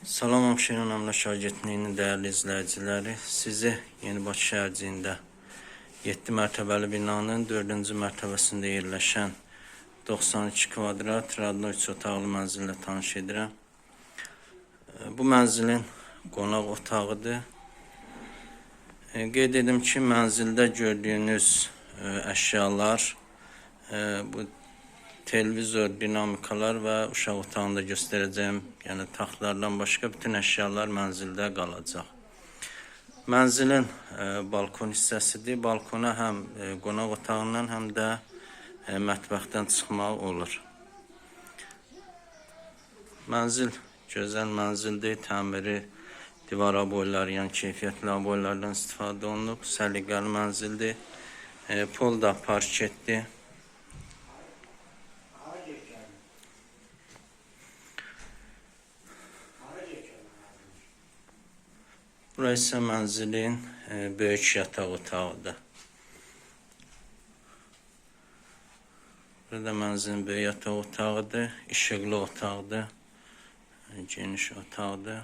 Salam Abşeron Əmrə Şagirdliyinin dəyərli izləyiciləri, sizi Yenibaş şəhərciyində 7 mərtəbəli binanın 4-cü mərtəbəsində yerləşən 92 kvadrat radno 3 otaqlı mənzillə tanış edirəm. E, Bu mənzilin qonaq otağıdır. E, Qeyd edim ki, mənzildə gördüyünüz e, əşyalar e, bu televizor, dinamikalar və uşaq otağında göstərəcəyim, yəni taxtlardan başqa bütün əşyalar mənzildə qalacaq. Mənzilin e, balkon hissəsidir. Balkona həm e, qonaq otağından, həm də e, mətbəxdən çıxmaq olur. Mənzil gözəl mənzildir. Təmiri divar aboyları, yəni keyfiyyətli aboylardan istifadə olunub. Səliqəli mənzildir. E, pol da parketdir. Burası mənzilin e, böyük yataq otağıdır. Burada mənzilin böyük yataq otağıdır, işıqlı otaqdır, e, geniş otaqdır.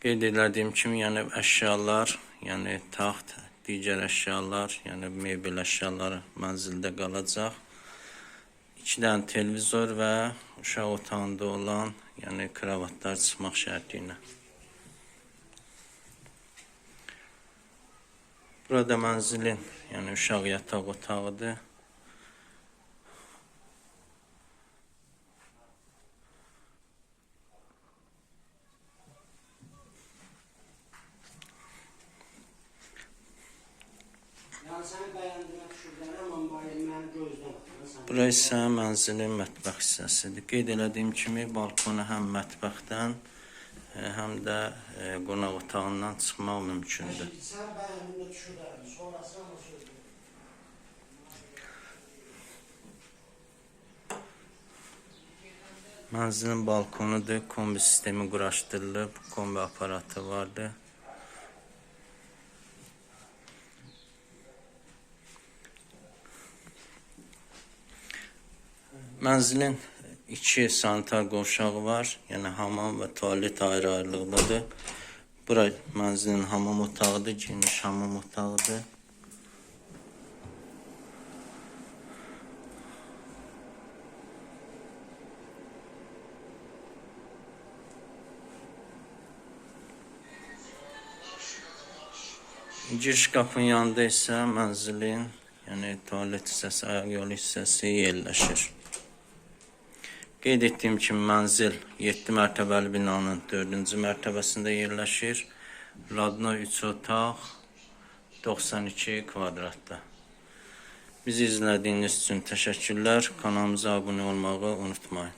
Qeyd elədiyim kimi, yəni əşyalar, yəni taxt, digər əşyalar, yəni mebel əşyaları mənzildə qalacaq. İki dənə televizor və uşaq otağında olan, yəni kravatlar çıxmaq şərti ilə. Burada mənzilin, yəni uşaq yataq otağıdır. Burası isə mənzilin mətbəx hissəsidir. Qeyd elədiyim kimi balkona həm mətbəxdən, e, həm də e, qonaq otağından çıxmaq mümkündür. Mənzilin balkonudur, kombi sistemi quraşdırılıb, kombi aparatı vardır. Mənzilin iki sanitar qovşağı var, yəni hamam və tualet ayrı-ayrılıqdadır. Bura mənzilin hamam otağıdır, geniş hamam otağıdır. Giriş qapının yanında isə mənzilin, yəni tualet hissəsi, ayaq yolu hissəsi yerləşir. Qeyd etdiyim kimi mənzil 7 mərtəbəli binanın 4-cü mərtəbəsində yerləşir. Radno 3 otaq 92 kvadratda. Bizi izlədiyiniz üçün təşəkkürlər. Kanalımıza abunə olmağı unutmayın.